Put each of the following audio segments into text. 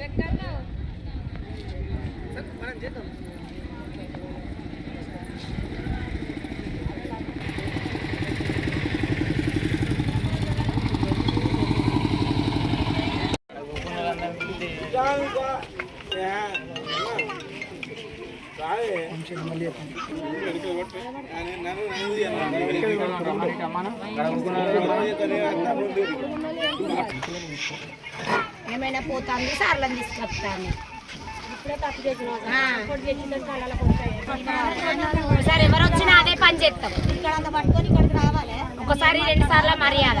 Rekkarnau. Sir, mana dia tahu? ఏమైనా పోతాంది సార్లను తీసుకొస్తాను. ఒకసారి ఎవరు వచ్చినా అదే పని చేస్తాం. ఇక్కడ అంత పట్టుకొని ఇక్కడికి రావాలి ఒకసారి రెండు సార్లు మర్యాద.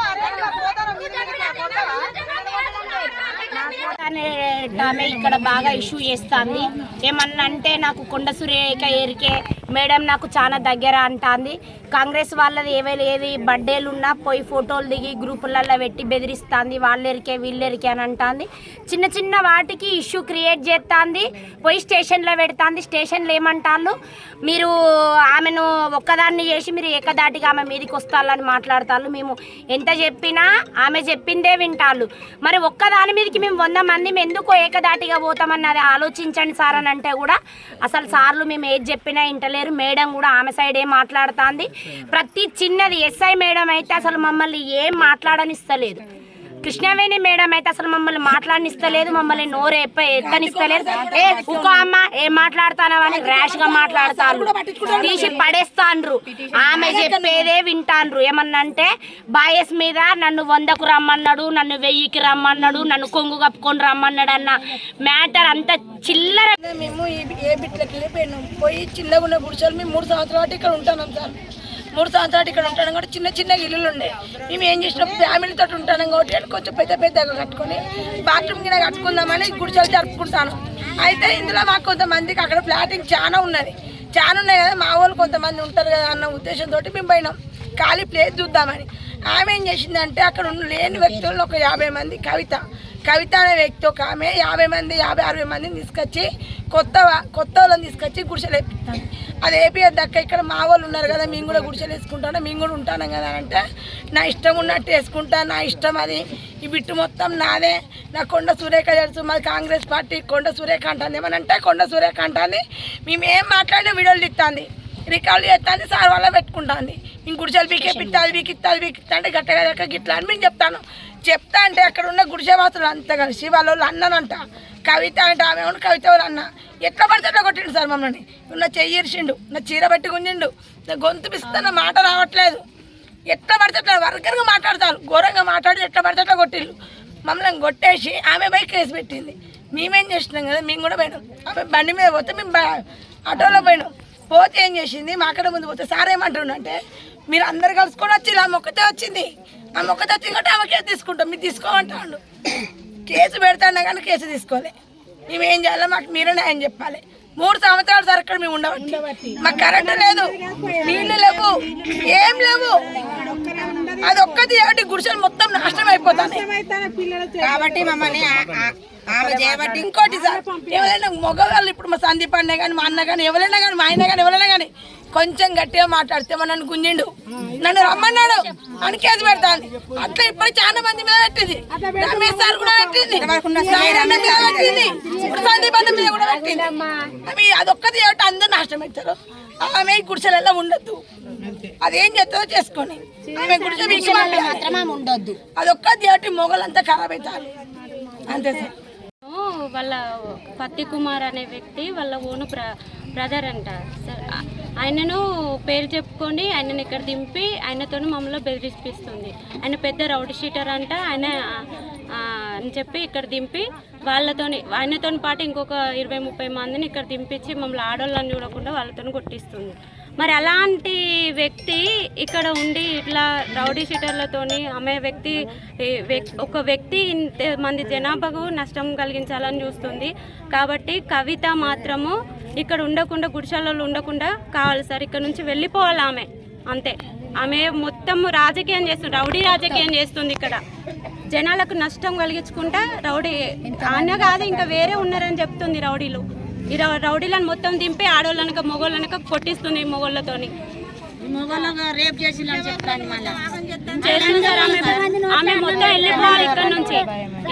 ఆమె ఇక్కడ బాగా ఇష్యూ చేస్తుంది. ఏమన్నా అంటే నాకు కొండ సురేఖ ఏరికే మేడం నాకు చాలా దగ్గర అంటుంది. కాంగ్రెస్ వాళ్ళది ఏవైనా ఏది బర్త్డేలు ఉన్నా పోయి ఫోటోలు దిగి గ్రూపులలో పెట్టి బెదిరిస్తుంది వాళ్ళెరికే వీళ్ళెరికే అని అంటుంది. చిన్న చిన్న వాటికి ఇష్యూ క్రియేట్ చేస్తుంది పోయి స్టేషన్లో పెడుతుంది. స్టేషన్లో ఏమంటాళ్ళు? మీరు ఆమెను ఒక్కదాన్ని చేసి మీరు ఏకదాటిగా ఆమె మీదకి వస్తాళ్ళని మాట్లాడతాళ్ళు. మేము ఎంత చెప్పినా ఆమె చెప్పిందే వింటాళ్ళు. మరి ఒక్కదాని మీదకి మేము వంద మంది మేము ఎందుకో ఏకదాటిగా పోతామన్నది ఆలోచించండి సార్ అని అంటే కూడా అసలు సార్లు మేము ఏది చెప్పినా ఇంటలేరు మేడం కూడా ఆమె సైడే మాట్లాడుతుంది. ప్రతి చిన్నది ఎస్ఐ మేడం అయితే అసలు మమ్మల్ని ఏం మాట్లాడనిస్తలేదు. కృష్ణవేణి మేడం అయితే అసలు మమ్మల్ని మాట్లాడనిస్తలేదు మమ్మల్ని నోరు ఎప్ప ఎత్తనిస్తలేదు. ఏ ఉకో అమ్మ ఏం మాట్లాడతానవని ర్యాష్గా మాట్లాడతాను తీసి పడేస్తాండ్రు. ఆమె చెప్పేదే వింటాండ్రు. ఏమన్నంటే బాయస్ మీద నన్ను వందకు రమ్మన్నాడు నన్ను వెయ్యికి రమ్మన్నాడు నన్ను కొంగు కప్పుకొని రమ్మన్నాడు అన్న మ్యాటర్ అంత చిల్లర మేము ఏ బిట్లకి వెళ్ళిపోయినాం? పోయి చిన్నగా ఉన్న గుడిసెలు మేము మూడు సంవత్సరాలు ఇక్కడ ఉంటాను సార్. మూడు సంవత్సరాలు ఇక్కడ ఉంటాను కాబట్టి చిన్న చిన్న ఇల్లులు ఉండే. మేము ఏం చేసినాం? ఫ్యామిలీతో ఉంటాను కాబట్టి కొంచెం పెద్ద పెద్దగా కట్టుకొని బాత్రూమ్ కింద కట్టుకుందామని గుడిసెలు జరుపుకుంటాను. అయితే ఇందులో మాకు కొంతమందికి అక్కడ ఫ్లాటింగ్ చాలా ఉన్నది. చాలా ఉన్నాయి కదా మా వాళ్ళు కొంతమంది ఉంటారు కదా అన్న ఉద్దేశంతో మేము పోయినాం. ఖాళీ ప్లేస్ చూద్దామని. ఆమె ఏం చేసిందంటే అక్కడ ఉన్న లేని వ్యక్తుల్లో ఒక యాభై మంది కవిత కవిత అనే వ్యక్తి ఒక ఆమె యాభై మంది యాభై అరవై మందిని తీసుకొచ్చి కొత్త కొత్త వాళ్ళని తీసుకొచ్చి గుడిసెలు వేపిస్తాను. అది వేపియద్దక్క ఇక్కడ మా వాళ్ళు ఉన్నారు కదా మేము కూడా గుడిసెలు వేసుకుంటాను మేము కూడా ఉంటాను కదా అంటే నా ఇష్టం ఉన్నట్టు వేసుకుంటా నా ఇష్టం అది. ఈ బిట్టు మొత్తం నాదే. నా కొండ సురేఖ తెలుసు మాది కాంగ్రెస్ పార్టీ కొండ సురేఖ అంటుంది. ఏమనంటే కొండ సురేఖ అంటుంది మేము ఏం మాట్లాడినా వీడియోలు ఇస్తుంది రికార్డు చేస్తాను సార్ వల్ల పెట్టుకుంటాను నేను గుడిసెలు బీకెప్పిస్తా అది బీకిస్తా అంటే గట్టగా గట్ట గిట్లా అని మేము చెప్తాను. చెప్తా అంటే అక్కడ ఉన్న గుడిసేవాసులు అంతా కలిసి వాళ్ళ వాళ్ళు అన్ననంట. కవిత అంటే ఆమె ఏమన్నా కవిత వాళ్ళు అన్న. ఎట్లా పడితే కొట్టిండు సార్ మమ్మల్ని. నా చెయ్యి ఇరిచిండు నా చీర పట్టి గుంజిండు. నా గొంతు పిస్తున్న మాట రావట్లేదు. ఎట్లా పడితే వర్గంగా మాట్లాడతారు. ఘోరంగా మాట్లాడి ఎట్లా పడితే అట్లా కొట్టిళ్ళు మమ్మల్ని కొట్టేసి ఆమె పై కేసు పెట్టింది. మేమేం చేసినాం కదా మేము కూడా పోయినాం. ఆమె బండి మీద పోతే మేము ఆటోలో పోయినాం. పోతే ఏం చేసింది? మా అక్కడ ముందు పోతే సార్ ఏమంటుండ అంటే మీరు అందరు కలుసుకొని వచ్చి ఆ మొక్కతే వచ్చింది. ఆ మొక్కతే వచ్చి ఇంకోటి ఆమె కేసు తీసుకుంటాం. మీరు తీసుకోమంటాడు. కేసు పెడతాన్నా కానీ కేసు తీసుకోలే. మేము ఏం చేయాలో మాకు మీరే న్యాయం చెప్పాలి. మూడు సంవత్సరాల సార్ మేము ఉండబట్టి. మాకు కరెంటు లేదు. నీళ్ళు లేవు. ఏం లేవు. అది ఒక్కటి కాబట్టి గుడిసెలు మొత్తం నాశనం అయిపోతాను. కాబట్టి మమ్మల్ని ఆమె చేయబట్టి ఇంకోటి సార్. ఎవరైనా మగవాళ్ళు ఇప్పుడు మా సందీప్ అన్న కానీ మా అన్న కానీ ఎవరైనా కానీ మా ఆయన కానీ ఎవరైనా కొంచెం గట్టిగా మాట్లాడితే మా నన్ను గుంజిండు. నన్ను రమ్మన్నాడు. అని కేసు పెడతాను అట్లా ఇప్పుడు చాలా మంది మీద పెట్టింది. రమేష్ సార్ కూడా పెట్టింది. సాయి అన్న మీద పెట్టింది. సందీప్ అన్న మీద కూడా పెట్టింది. అవి అదొక్కటి కాబట్టి అందరు నాశనం అవుతారు ఆమె ఈ గుడిసెలలో ఉండద్దు. అదేం చేస్తుందో చేసుకొని. ఆమె గుడిసె ఉండొద్దు. అదొక్కటి కాబట్టి మొగలంతా ఖరాబ్ అవుతారు అంతే సార్. వాళ్ళ పత్తి కుమార్ అనే వ్యక్తి వాళ్ళ ఓను బ్ర బ్రదర్ అంట. స- ఆ- ఆయనను పేరు చెప్పుకొని ఆయనను ఇక్కడ దింపి ఆయనతో మమ్మల్ని బెదిరిపిస్తుంది. ఆయన పెద్ద రౌడీ షీటర్ అంట ఆయన అని చెప్పి ఇక్కడ దింపి వాళ్ళతోని ఆయనతో పాటు ఇంకొక ఇరవై ముప్పై మందిని ఇక్కడ దింపించి మమ్మల్ని ఆడవాళ్ళని చూడకుండా వాళ్ళతో కొట్టిస్తుంది. మరి అలాంటి వ్యక్తి ఇక్కడ ఉండి ఇట్లా రౌడీ షీటర్లతోని ఆమె వ్యక్తి ఒక వ్యక్తి ఇంత మంది జనాభాకు నష్టం కలిగించాలని చూస్తుంది. కాబట్టి కవిత మాత్రము ఇక్కడ ఉండకుండా గుడిశాలలో ఉండకుండా కావాలి సార్. ఇక్కడ నుంచి వెళ్ళిపోవాలి ఆమె. అంతే. ఆమె మొత్తం రాజకీయం చేస్తుంది. రౌడీ రాజకీయం చేస్తుంది ఇక్కడ. జనాలకు నష్టం కలిగించుకుంటా రౌడీ అన్న కాదు ఇంకా వేరే ఉన్నారని చెప్తుంది రౌడీలు. ఈ రౌ- రౌడీలను మొత్తం దింపి ఆడోళ్ళనక మొగోళ్ళనక కొట్టిస్తుంది మొగోళ్ళతోని. చేసింది సార్ నుంచి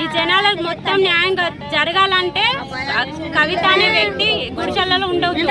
ఈ జనాలకు మొత్తం న్యాయం జరగాలంటే కవిత అనే వ్యక్తి గుడిచల్లలో ఉండవచ్చు